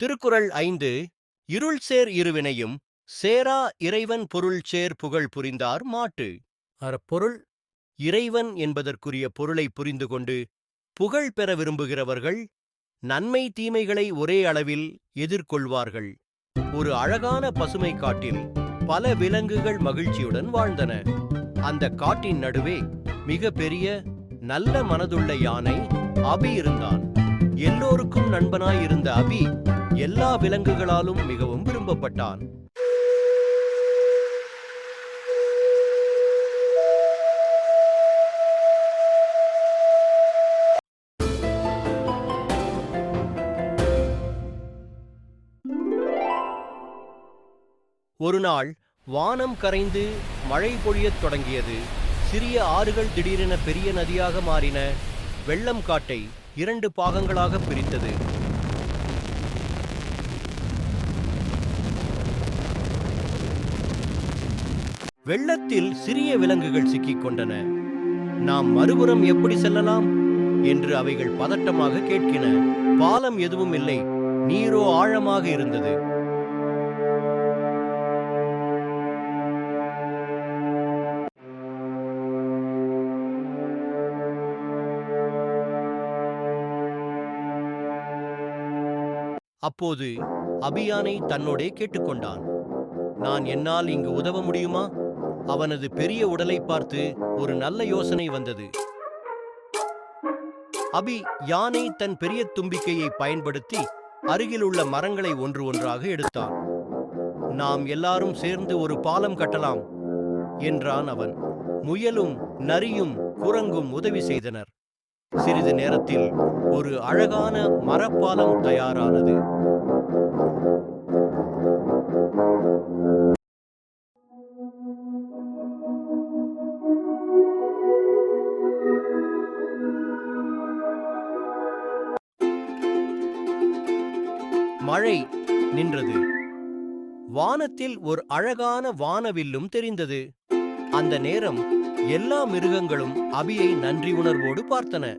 திருக்குறள் ஐந்து இருள் சேர் இருவினையும் சேரா இறைவன் பொருள் சேர் புகழ் புரிந்தார் மாட்டு. அறப்பொருள் இறைவன் என்பதற்குரிய பொருளை புரிந்து கொண்டு புகழ் பெற விரும்புகிறவர்கள் நன்மை தீமைகளை ஒரே அளவில் எதிர்கொள்வார்கள். ஒரு அழகான பசுமை காட்டில் பல விலங்குகள் மகிழ்ச்சியுடன் வாழ்ந்தன. அந்த காட்டின் நடுவே மிக பெரிய நல்ல மனதுள்ள யானை அபி இருந்தான். எல்லோருக்கும் நண்பனாய் இருந்த அபி எல்லா விலங்குகளாலும் மிகவும் விரும்பப்பட்டான். ஒரு நாள் வானம் கரைந்து மழை பொழியத் தொடங்கியது. சிறிய ஆறுகள் திடீரென பெரிய நதியாக மாறின. வெள்ளம் காட்டை இரண்டு பாகங்களாக பிரித்தது. வெள்ளத்தில் சிறிய விலங்குகள் சிக்கிக் கொண்டன நாம் மறுபுறம் எப்படி செல்லலாம்? என்று அவைகள் பதட்டமாக கேட்கின. பாலம் எதுவும் இல்லை. நீரோ ஆழமாக இருந்தது. அப்போது அபியானை தன்னோடே கேட்டுக்கொண்டான். நான் என்னால் இங்கு உதவ முடியுமா? அவனது பெரிய உடலை பார்த்து ஒரு நல்ல யோசனை வந்தது. அபி யானை தன் பெரிய தும்பிக்கையை பயன்படுத்தி அருகில் உள்ள மரங்களை ஒன்று ஒன்றாக எடுத்தான். நாம் எல்லாரும் சேர்ந்து ஒரு பாலம் கட்டலாம் என்றான் அவன். முயலும் நரியும் குரங்கும் உதவி செய்தனர். சிறிது நேரத்தில் ஒரு அழகான மரப்பாலம் தயாரானது. மழை நின்றது. வானத்தில் ஒரு அழகான வானவில்லும் தெரிந்தது. அந்த நேரம் எல்லா மிருகங்களும் அபியை நன்றி உணர்வோடு பார்த்தன.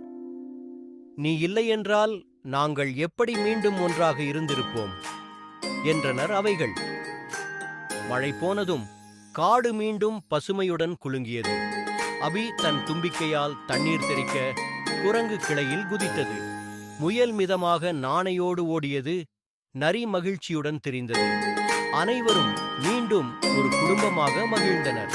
நீ இல்லையென்றால் நாங்கள் எப்படி மீண்டும் ஒன்றாக இருந்திருப்போம்? என்றனர் அவைகள். மழை போனதும் காடு மீண்டும் பசுமையுடன் குலுங்கியது. அபி தன் தும்பிக்கையால் தண்ணீர் தெறிக்க குரங்கு கிளையில் குதித்தது. முயல் மிதமாக நாணையோடு ஓடியது நரி மகிழ்ச்சியுடன் தெரிந்தது. அனைவரும் மீண்டும் ஒரு குடும்பமாக மகிழ்ந்தனர்.